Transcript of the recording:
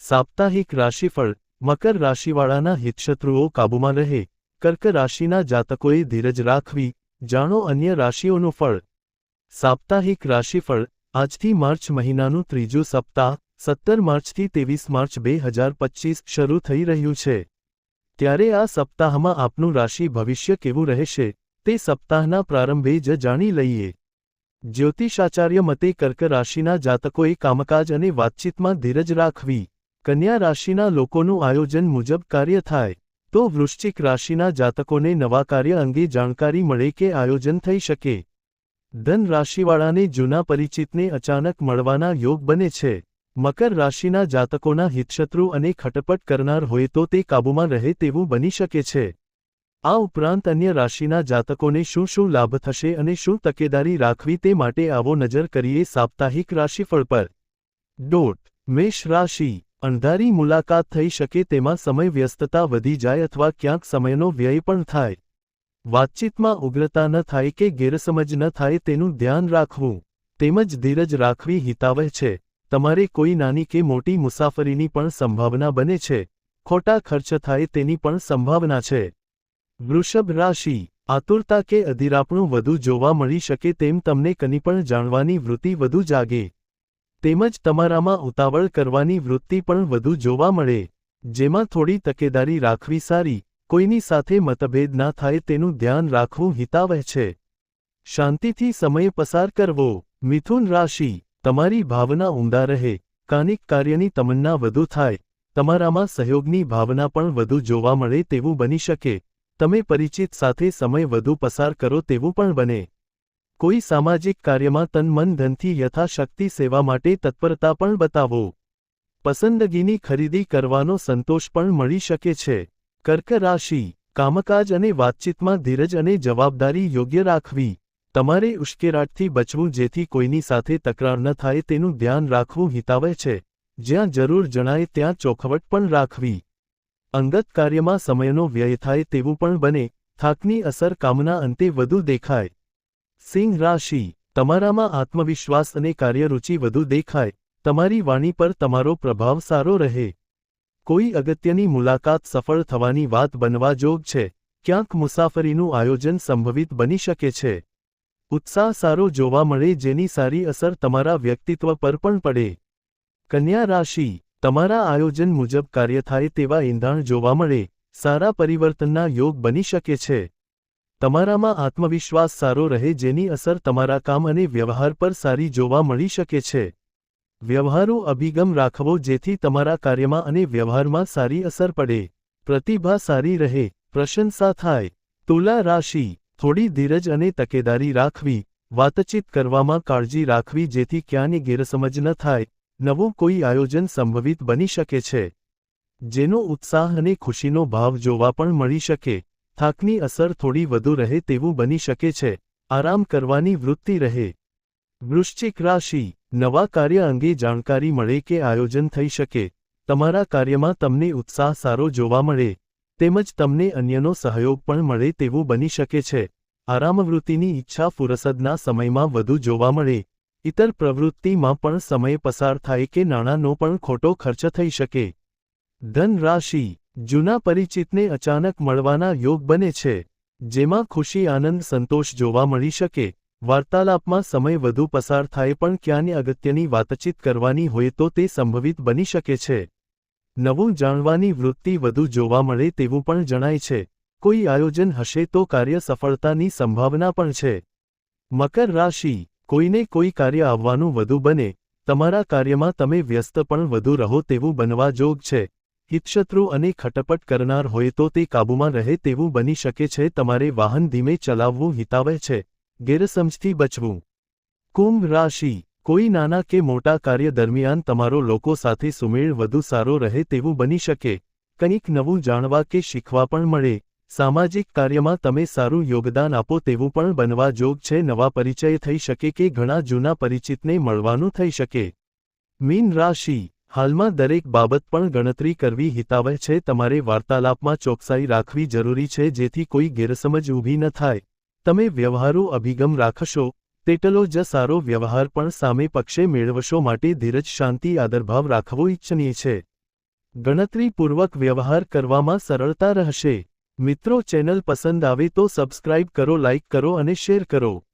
સાપ્તાહિક રાશિફળ મકર રાશિવાળાના હિતશત્રુઓ કાબૂમાં રહે. કર્ક રાશિના જાતકોએ ધીરજ રાખવી. જાણો અન્ય રાશિઓનું ફળ. સાપ્તાહિક રાશિફળ આજથી માર્ચ મહિનાનું ત્રીજું સપ્તાહ, સત્તર માર્ચથી ત્રેવીસ માર્ચ બે હજાર પચીસ શરૂ થઈ રહ્યું છે. ત્યારે આ સપ્તાહમાં આપનું રાશિ ભવિષ્ય કેવું રહેશે, તે સપ્તાહના પ્રારંભે જ જાણી લઈએ. જ્યોતિષાચાર્ય મતે કર્ક રાશિના જાતકોએ કામકાજ અને વાતચીતમાં ધીરજ રાખવી. કન્યા રાશિના લોકોનું આયોજન મુજબ કાર્ય થાય, તો વૃશ્ચિક રાશિના જાતકોને નવા કાર્ય અંગે જાણકારી મળે કે આયોજન થઈ શકે. ધન રાશિવાળાને જૂના પરિચિતને અચાનક મળવાના યોગ બને છે. મકર રાશિના જાતકોના હિતશત્રુ અને ખટપટ કરનાર હોય તો તે કાબૂમાં રહે તેવું બની શકે છે. આ ઉપરાંત અન્ય રાશિના જાતકોને શું શું લાભ થશે અને શું તકેદારી રાખવી તે માટે આવો નજર કરીએ સાપ્તાહિક રાશિફળ પર. ડોટ મેષ રાશિ. અણધારી મુલાકાત થઈ શકે તેમાં સમય વ્યસ્તતા વધી જાય અથવા ક્યાંક સમયનો વ્યય પણ થાય. વાતચીતમાં ઉગ્રતા ન થાય કે ગેરસમજ ન થાય તેનું ધ્યાન રાખવું. તેમજ ધીરજ રાખવી હિતાવહ છે. તમારે કોઈ નાની કે મોટી મુસાફરીની પણ સંભાવના બને છે. ખોટા ખર્ચ થાય તેની પણ સંભાવના છે. વૃષભ રાશિ. આતુરતા કે અધિરાપણું વધુ જોવા મળી શકે તેમ તમને કની પણ જાણવાની વૃત્તિ વધુ જાગે. તેમજ તમારામાં ઉતાવળ કરવાની વૃત્તિ પણ વધુ જોવા મળે. જેમાં થોડી તકેદારી રાખવી સારી, કોઈની સાથે મતભેદ ના થાય તેનું ધ્યાન રાખવું હિતાવહ છે. શાંતિથી સમય પસાર કરવો. મિથુન રાશિ, તમારી ભાવના ઊંડા રહે. કાનિક કાર્યની તમન્ના વધુ થાય. તમારામાં સહયોગની ભાવના પણ વધુ જોવા મળે તેવું બની શકે. તમે પરિચિત સાથે સમય વધુ પસાર કરો તેવું પણ બને. કોઈ સામાજિક કાર્યમાં તન, મન, ધનથી યથાશક્તિ, સેવા માટે તત્પરતા પણ બતાવો. પસંદગીની ખરીદી કરવાનો સંતોષ પણ મળી શકે છે. કર્ક રાશિ, કામકાજ અને વાતચીતમાં ધીરજ અને જવાબદારી યોગ્ય રાખવી. તમારે ઉશ્કેરાટથી બચવું જેથી કોઈની સાથે તકરાર ન થાય તેનું ધ્યાન રાખવું હિતાવહ છે. જ્યાં જરૂર જણાય ત્યાં ચોખવટ પણ રાખવી. અંગત કાર્યમાં સમયનો વ્યય થાય તેવું પણ બને. થાકની અસર કામના અંતે વધુ દેખાય. સિંહ રાશિ, તમારામાં આત્મવિશ્વાસ અને કાર્યરુચિ વધુ દેખાય, તમારી વાણી પર તમારો પ્રભાવ સારો રહે. કોઈ અગત્યની મુલાકાત સફળ થવાની વાત બનવા જોગ છે, ક્યાંક મુસાફરીનું આયોજન સંભવિત બની શકે છે. ઉત્સાહ સારો જોવા મળે જેની સારી અસર તમારા વ્યક્તિત્વ પર પણ પડે. કન્યા રાશિ, તમારા આયોજન મુજબ કાર્ય થાય તેવા ઈંધાણ જોવા મળે, સારા પરિવર્તનના યોગ બની શકે છે. તમારામાં આત્મવિશ્વાસ સારો રહે જેની અસર તમારા કામ અને વ્યવહાર પર સારી જોવા મળી શકે છે. વ્યવહારુ અભિગમ રાખવો જેથી તમારા કાર્યમાં અને વ્યવહારમાં સારી અસર પડે. પ્રતિભા સારી રહે, પ્રશંસા થાય. તુલા રાશિ, થોડી ધીરજ અને તકેદારી રાખવી. વાતચીત કરવામાં કાળજી રાખવી જેથી ક્યાંની ગેરસમજ ન થાય. નવું કોઈ આયોજન સંભવિત બની શકે છે. જેનો ઉત્સાહ અને ખુશીનો ભાવ જોવા પણ મળી શકે. થાકની અસર થોડી વધુ રહે તેવું બની શકે છે. આરામ કરવાની વૃત્તિ રહે. વૃશ્ચિક રાશિ. નવા કાર્ય અંગે જાણકારી મળે કે આયોજન થઈ શકે. તમારા કાર્યમાં તમને ઉત્સાહ સારો જોવા મળે. તેમજ તમને અન્યનો સહયોગ પણ મળે તેવું બની શકે છે. આરામવૃત્તિની ઈચ્છા ફુરસદના સમયમાં વધુ જોવા મળે. ઇતર પ્રવૃત્તિમાં પણ સમય પસાર થાય કે નાણાંનો પણ ખોટો ખર્ચ થઈ શકે. ધન રાશિ. જૂના પરિચિતને અચાનક મળવાના યોગ બને છે, જેમાં ખુશી, આનંદ, સંતોષ જોવા મળી શકે. વાર્તાલાપમાં સમય વધુ પસાર થાય પણ ક્યાંની અગત્યની વાતચીત કરવાની હોય તો તે સંભવિત બની શકે છે. નવું જાણવાની વૃત્તિ વધુ જોવા મળે તેવું પણ જણાય છે. કોઈ આયોજન હશે તો કાર્ય સફળતાની સંભાવના પણ છે. મકર રાશિ, કોઈને કોઈ કાર્ય આવવાનું વધુ બને. તમારા કાર્યમાં તમે વ્યસ્ત પણ વધુ રહો તેવું બનવા જોગ છે. હિતશત્રુ અને ખટપટ કરનાર હોય તો તે કાબૂમાં રહે તેવું બની શકે છે. તમારે વાહન ધીમે ચલાવવું હિતાવહ છે. ગેરસમજથી બચવું. કુંભ રાશિ. કોઈ નાના કે મોટા કાર્ય દરમિયાન તમારો લોકો સાથે સુમેળ વધુ સારો રહે તેવું બની શકે. કંઈક નવું જાણવા કે શીખવા પણ મળે. સામાજિક કાર્યમાં તમે સારું યોગદાન આપો તેવું પણ બનવા જોગ છે. નવા પરિચય થઈ શકે કે ઘણા જૂના પરિચિતને મળવાનું થઈ શકે. મીન રાશિ. હાલમાં દરેક બાબત પણ ગણતરી કરવી હિતાવહ છે. તમારે વાર્તાલાપમાં ચોકસાઈ રાખવી જરૂરી છે જેથી કોઈ ગેરસમજ ઊભી ન થાય. તમે વ્યવહારુ અભિગમ રાખશો, તેટલો જ સારો વ્યવહાર પણ સામે પક્ષે મેળવશો માટે ધીરજ, શાંતિ, આદરભાવ રાખવો ઇચ્છનીય છે. ગણતરીપૂર્વક વ્યવહાર કરવામાં સરળતા રહેશે. મિત્રો, ચેનલ પસંદ આવે તો સબસ્ક્રાઇબ કરો, લાઇક કરો અને શેર કરો.